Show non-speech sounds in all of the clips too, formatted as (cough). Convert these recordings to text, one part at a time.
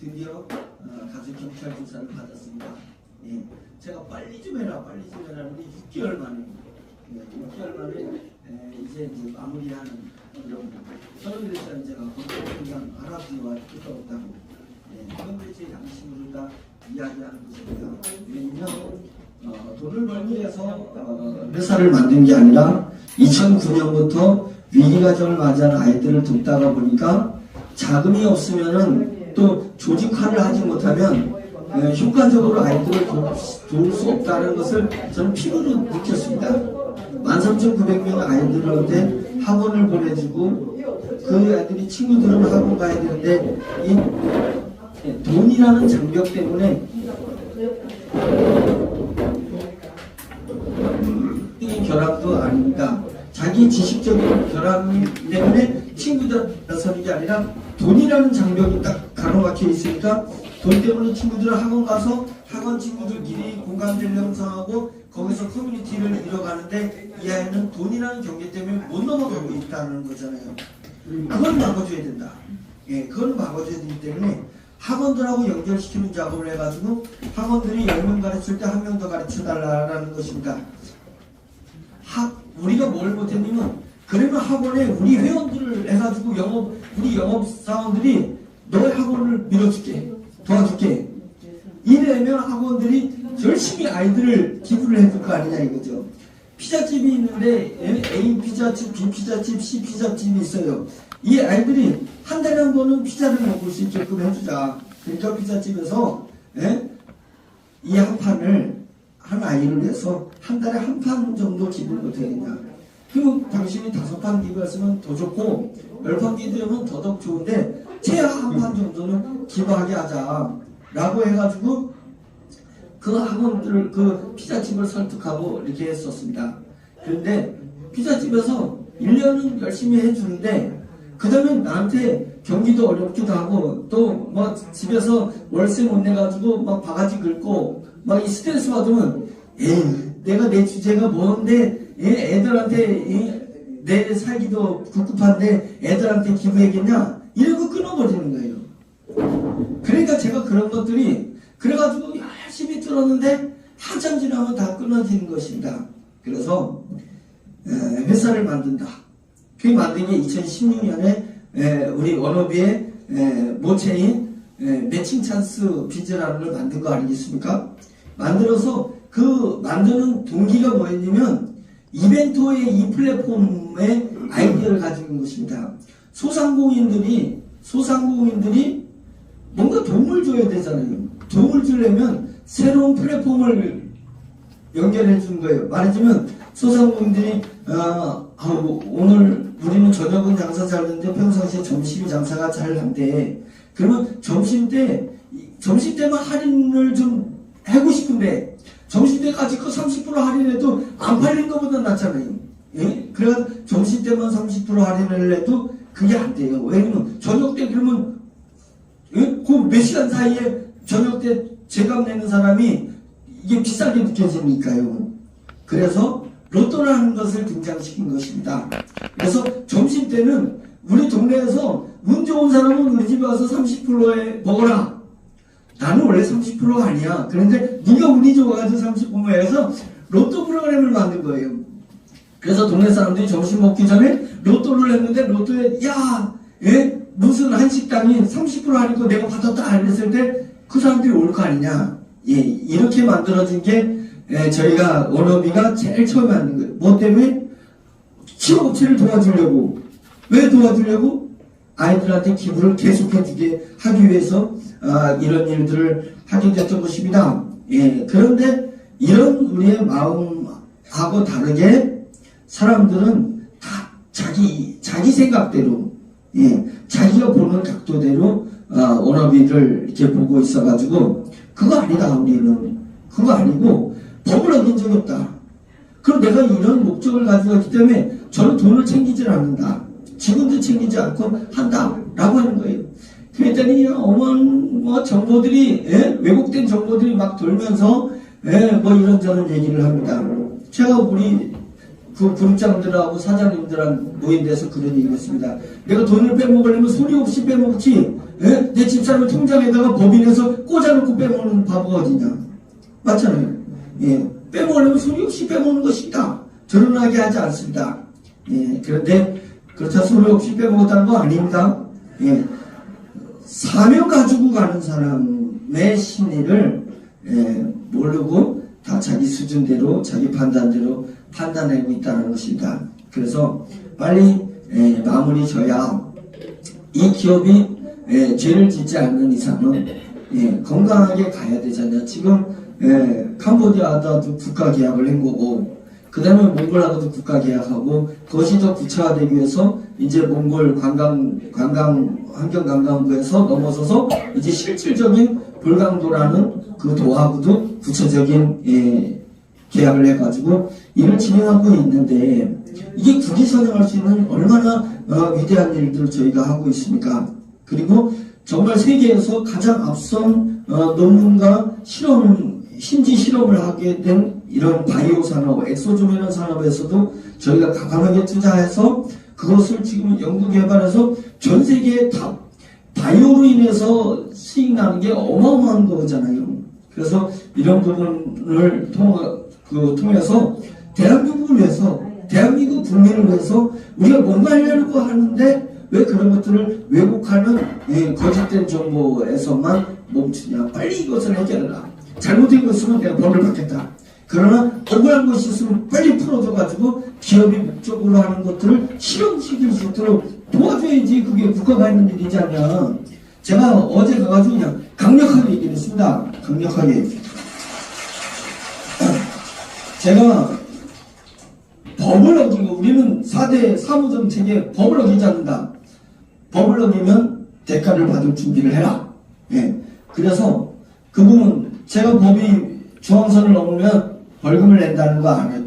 드디어 어, 가족 경찰 조사를 받았습니다. 예, 제가 빨리 좀 해라, 빨리 좀 해라는데 6개월 만에, 예, 6개월 만에 에, 이제, 이제 마무리하는 그런 서른 일단 제가 그냥 할아버지와 뜻없다고 예, 그런데 제 양심으로 다 이야기하는 것입니다. 왜냐면 어, 돈을 벌기 위해서 어, 회사를 만든 게 아니라 2009년부터 위기가정을 맞이한 아이들을 돕다가 보니까 자금이 없으면은 또 조직화를 하지 못하면 에, 효과적으로 아이들을 도- 도울 수 없다는 것을 저는 피부로 느꼈습니다. 13,900명 아이들한테 학원을 보내주고 그 애들이 친구들은 학원 가야 되는데 이 예, 돈이라는 장벽 때문에 이 결함도 아닙니다. 자기 지식적인 결함 때문에 친구들 나서는 게 아니라 돈이라는 장벽이 딱 가로막혀 있으니까 돈 때문에 친구들은 학원 가서 학원 친구들끼리 공감대를 형성하고 거기서 커뮤니티를 이뤄가는데 이 아이는 돈이라는 경계 때문에 못 넘어가고 있다는 거잖아요. 그걸 막아줘야 된다. 예, 그걸 막아줘야 되기 때문에 학원들하고 연결시키는 작업을 해가지고 학원들이 10명 가르칠 때 한 명 더 가르쳐 달라는 것입니다. 학 우리가 뭘 못했냐면 그러면 학원에 우리 회원들을 해가지고 영업 우리 영업 사원들이 너의 학원을 밀어줄게 도와줄게 이래면 학원들이 열심히 아이들을 기부를 해줄 거 아니냐 이거죠. 피자집이 있는데 A 피자집, B 피자집, C 피자집이 있어요. 이 아이들이 한 달에 한 번은 피자를 먹을 수 있게끔 해주자. 그러니까 피자집에서 예? 이한 판을 한 아이를 위해서 한 달에 한 판 정도 기부를 어떻게 되냐. 그리고 당신이 다섯 판 기부했으면 더 좋고 열판 기부하면 더더욱 좋은데 최하 한 판 정도는 기부하게 하자. 라고 해가지고 그 학원들을 그 피자집을 설득하고 이렇게 했었습니다. 그런데 피자집에서 1년은 열심히 해주는데 그 다음에 나한테 경기도 어렵기도 하고 또뭐 집에서 월세 못 내가지고 막 바가지 긁고 막 이 스트레스 받으면 에이 내가 내 주제가 뭔데 예, 애들한테 이, 내 살기도 꿉꿉한데 애들한테 기부해겠냐 이러고 끊어버리는 거예요. 그러니까 제가 그런 것들이 그래가지고 열심히 들었는데 한참 지나면 다 끊어지는 것입니다. 그래서 에, 회사를 만든다. 그 만든 게 2016년에 우리 에, 모체인 에, 매칭 찬스 비즈라는 걸 만든 거 아니겠습니까? 만들어서 그 만드는 동기가 뭐였냐면 이벤토의 이 플랫폼의 아이디어를 있는 것입니다. 소상공인들이 소상공인들이 뭔가 도움을 줘야 되잖아요. 도움을 주려면 새로운 플랫폼을 연결해 주는 거예요. 말하자면 소상공인들이 어, 아우, 오늘 우리는 저녁은 장사 잘 되는데 평상시에 점심 장사가 잘안 돼. 그러면 점심 때 점심 때만 할인을 좀 하고 싶은데 점심 때까지 그 30% 할인해도 안 팔린 것보다 낫잖아요. 예? 그래서 점심 때만 30% 할인을 해도 그게 안 돼요. 왜냐면 저녁 때 그러면 그몇 시간 사이에 저녁 때 제값 내는 사람이 이게 비싸게 느껴지니까요. 그래서 로또라는 것을 등장시킨 것입니다. 그래서 점심 때는 우리 동네에서 운 좋은 사람은 우리 집에 와서 30%에 먹어라. 나는 원래 30%가 아니야. 그런데 네가 운이 좋아가지고 30%에 해서 로또 프로그램을 만든 거예요. 그래서 동네 사람들이 점심 먹기 전에 로또를 했는데 로또에 야, 예? 무슨 한식당이 30% 할인거 내가 받았다 이랬을 때 그 사람들이 올 거 아니냐. 예, 이렇게 만들어진 게 예, 저희가 원어비가 제일 처음에 만든 거예요. 뭐 때문에? 취업업체를 도와주려고. 왜 도와주려고? 아이들한테 기부를 계속해 주게 하기 위해서 아, 이런 일들을 하게 됐던 것입니다. 예, 그런데 이런 우리의 마음하고 다르게 사람들은 다 자기 자기 생각대로 예, 자기가 보는 각도대로 아, 워너비를 이렇게 보고 있어가지고 그거 아니다 우리는 그거 아니고 법을 어긴 적이 없다. 그럼 내가 이런 목적을 가지고 있기 때문에 저는 돈을 챙기질 않는다. 지금도 챙기지 않고 한다라고 하는 거예요. 그랬더니 어마어마한 뭐 정보들이 예? 왜곡된 정보들이 막 돌면서 예, 뭐 이런저런 얘기를 합니다. 제가 우리 그 그룹장들하고 사장님들한 모인 데서 그런 얘기를 했습니다. 내가 돈을 빼먹으려면 소리 없이 빼먹지. 예? 내 집사람 통장에다가 법인에서 꽂아놓고 빼먹는 바보가 어디냐. 맞잖아요. 예. 빼먹으려면 소리 없이 빼먹는 것입니다. 드러나게 하지 않습니다. 예. 그런데 그렇다 소리 없이 빼먹었다는 거 아닙니다. 예. 사명 가지고 가는 사람의 심리를 예, 모르고 다 자기 수준대로 자기 판단대로 판단하고 있다는 것입니다. 그래서 빨리 예, 마무리 져야 이 기업이 예, 죄를 짓지 않는 이상은 예, 건강하게 가야 되잖아요. 지금 예, 캄보디아도 국가 계약을 한 거고 그 다음에 몽골하고도 국가 계약하고 그것이 더 구체화되기 위해서 이제 몽골 관광 관광 환경관광부에서 넘어서서 이제 실질적인 불강도라는 그 도하고도 구체적인 예, 계약을 해가지고 일을 진행하고 있는데 이게 국위 선양할 수 있는 얼마나 어, 위대한 일들을 저희가 하고 있습니까? 그리고 정말 세계에서 가장 앞선 어, 논문과 실험 심지 실험을 하게 된 이런 바이오 산업, 엑소조면허 산업에서도 저희가 과감하게 투자해서 그것을 지금 연구 개발해서 전 세계에 다 바이오로 인해서 수익 나는 게 어마어마한 거잖아요. 그래서 이런 부분을 통, 그, 통해서 대한민국을 위해서 대한민국 국민을 위해서 우리가 뭔가 하려고 하는데 왜 그런 것들을 왜곡하는 예, 거짓된 정보에서만 멈추냐. 빨리 이것을 해결해라. 잘못된 거 있으면 내가 벌을 받겠다. 그러나 억울한 것이 있으면 빨리 풀어줘가지고 기업이 목적으로 하는 것들을 실현시킬 수 있도록 도와줘야지 그게 국가가 있는 일이지 않냐. 제가 어제 가가지고 그냥 강력하게 얘기를 했습니다. 강력하게. (clears throat) 제가 법을 어기고 우리는 4대 사무정책에 법을 어기지 않는다. 법을 어기면 대가를 받을 준비를 해라. 예. 그래서 그 부분 제가 법이 중앙선을 넘으면 벌금을 낸다는 거 아니에요.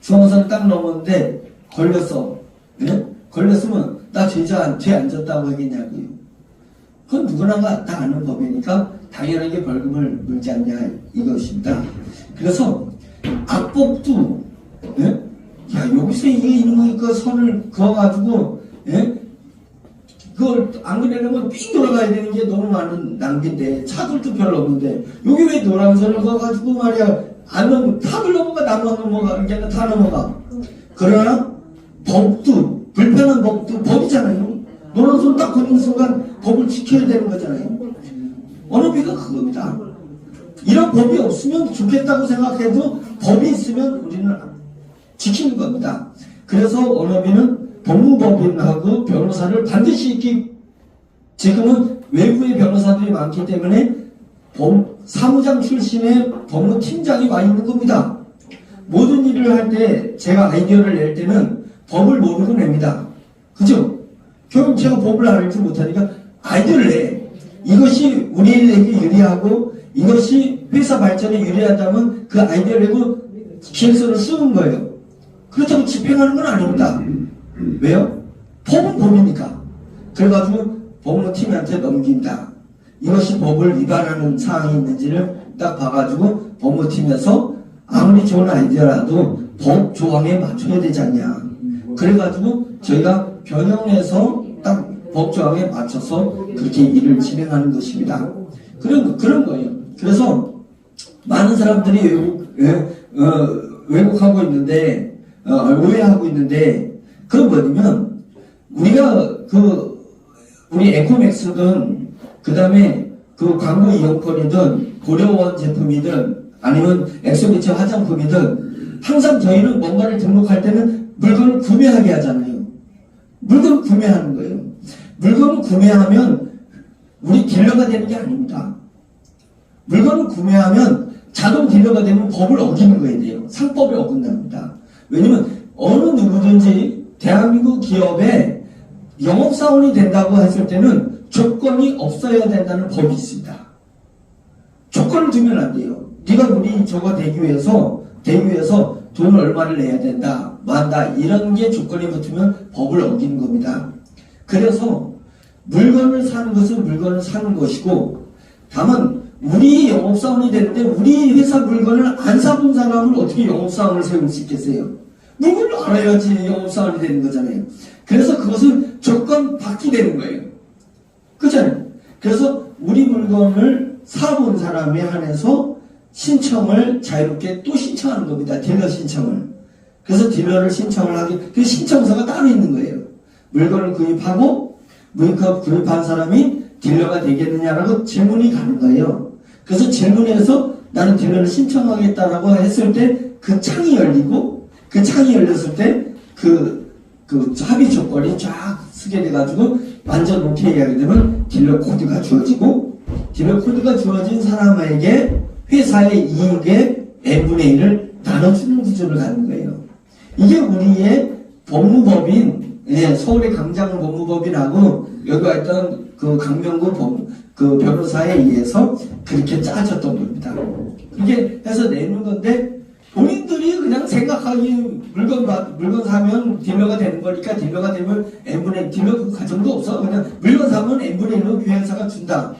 중앙선을 딱 넘었는데 걸렸어. 예? 걸렸으면 나 죄자 죄안 졌다고 하겠냐고요. 그건 누구나 다 아는 법이니까 당연하게 벌금을 물지 않냐 이것입니다. 그래서 악법도 예? 야 여기서 이게 이놈의 그 선을 그어가지고 예? 그걸 안 그러려면 삥 돌아가야 되는 게 너무 많은 낭비인데 차들도 별로 없는데 여기 왜 노란 선을 그어가지고 말이야 안 넘어 탑을 넘어가 나만 넘어가 이게 다 넘어가. 그러나 법도 불편한 법도 법이잖아요. 노란 손 딱 걷는 순간 법을 지켜야 되는 거잖아요. 언어비가 그겁니다. 이런 법이 없으면 좋겠다고 생각해도 법이 있으면 우리는 지키는 겁니다. 그래서 언어비는 법무법인하고 변호사를 반드시 있기 지금은 외부의 변호사들이 많기 때문에 법, 사무장 출신의 법무팀장이 와 있는 겁니다. 모든 일을 할 때 제가 아이디어를 낼 때는 법을 모르고 냅니다. 그죠? 결국 제가 법을 알지 못하니까 아이디어를 내. 이것이 우리에게 유리하고 이것이 회사 발전에 유리하다면 그 아이디어를 내고 기획서를 쓰는 거예요. 그렇다고 집행하는 건 아닙니다. 왜요? 법은 법이니까. 그래가지고 법무팀한테 넘긴다. 이것이 법을 위반하는 사항이 있는지를 딱 봐가지고 법무팀에서 아무리 좋은 아이디어라도 법 조항에 맞춰야 되지 않냐. 그래가지고 저희가 변형해서 딱 법 조항에 맞춰서 그렇게 일을 진행하는 것입니다. 그런, 그런 거예요. 그래서 많은 사람들이 외국, 예, 어, 왜곡하고 있는데, 어, 오해하고 있는데, 그건 뭐냐면, 우리가 그, 우리 에코맥스든, 그 다음에 그 광고 이용권이든, 고려원 제품이든, 아니면 엑소비치 화장품이든, 항상 저희는 뭔가를 등록할 때는 물건을 구매하게 하잖아요. 물건을 구매하는 거예요. 물건을 구매하면 우리 딜러가 되는 게 아닙니다. 물건을 구매하면 자동 딜러가 되면 법을 어기는 거예요. 돼요. 상법에 어긋납니다. 왜냐면 어느 누구든지 대한민국 기업에 영업사원이 된다고 했을 때는 조건이 없어야 된다는 법이 있습니다. 조건을 두면 안 돼요. 네가 우리 저거 되기 위해서 되기 위해서 돈을 얼마를 내야 된다, 만다 이런 게 조건이 붙으면 법을 어기는 겁니다. 그래서 물건을 사는 것은 물건을 사는 것이고 다만 우리 영업사원이 되는데 우리 회사 물건을 안 사본 사람을 어떻게 영업사원을 세울 수 있겠어요? 누굴 알아야지 영업사원이 되는 거잖아요. 그래서 그것은 조건 받게 되는 거예요. 그잖아요. 그래서 우리 물건을 사본 사람에 한해서 신청을 자유롭게 또 신청하는 겁니다. 딜러 신청을. 그래서 딜러를 신청을 하기, 그 신청서가 따로 있는 거예요. 물건을 구입하고, 물건 구입한 사람이 딜러가 되겠느냐라고 질문이 가는 거예요. 그래서 질문에서 나는 딜러를 신청하겠다라고 했을 때 그 창이 열리고, 그 창이 열렸을 때 그, 그 합의 조건이 쫙 쓰게 돼가지고 완전 하게 되면 딜러 코드가 주어지고 딜러 코드가 주어진 사람에게 회사의 이익의 n분의 1을 나눠주는 구조를 가는 거예요. 이게 우리의 법무법인 예, 서울의 강장 법무법인하고 여기 와 있던 그 강명구 법, 그 변호사에 의해서 그렇게 짜졌던 겁니다. 그게 해서 내는 건데 본인들이 그냥 생각하기 물건 받- 물건 사면 딜러가 되는 거니까 딜러가 되면 n분의 딜러 그 과정도 없어 그냥 물건 사면 n분의 1로 교회사가 준다.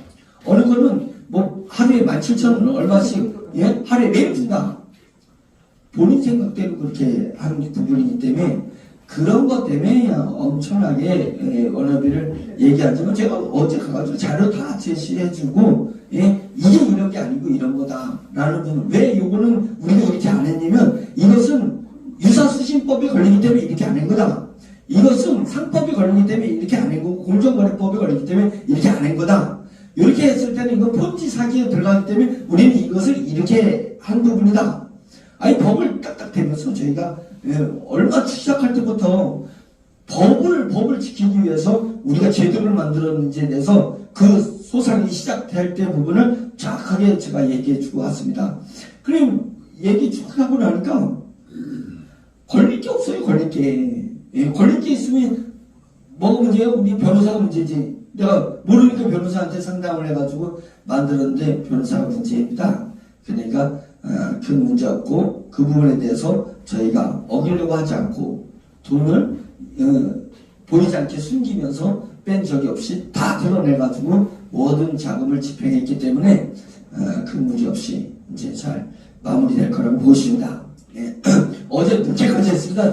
어느 거는 뭐 하루에 17,000원 얼마씩 예 하루에 매일 준다. 본인 생각대로 그렇게 하는 부분이기 때문에 그런 것 때문에 엄청나게 예, 원어비를 얘기하지만 제가 어제 가가지고 자료 다 제시해주고 예, 이게 이런 게 아니고 이런 거다라는 부분 왜 이거는 우리가 한 거다. 이것은 상법에 걸리기 때문에 이렇게 안 한 거고 공정거래법에 걸리기 때문에 이렇게 안 한 거다. 이렇게 했을 때는 이거 폰지 사기에 들어가기 때문에 우리는 이것을 이렇게 한 부분이다. 아니 법을 딱딱 대면서 저희가 예, 얼마 시작할 때부터 법을 법을 지키기 위해서 우리가 제도를 만들었는지에 대해서 그 소상이 시작될 때 부분을 정확하게 제가 얘기해 주고 왔습니다. 그럼 얘기 쭉 하고 나니까 걸릴 게 없어요. 걸릴 게 예, 걸릴 게 있으면 뭐가 문제예요? 우리 변호사가 문제지. 내가 모르니까 변호사한테 상담을 해가지고 만들었는데 변호사가 문제입니다. 그러니까 어, 큰 문제 없고 그 부분에 대해서 저희가 어기려고 하지 않고 돈을 어, 보이지 않게 숨기면서 뺀 적이 없이 다 드러내가지고 모든 자금을 집행했기 때문에 어, 큰 문제 없이 이제 잘 마무리될 거라고 보십니다. 예. (clears throat) 어제 늦게까지 했습니다.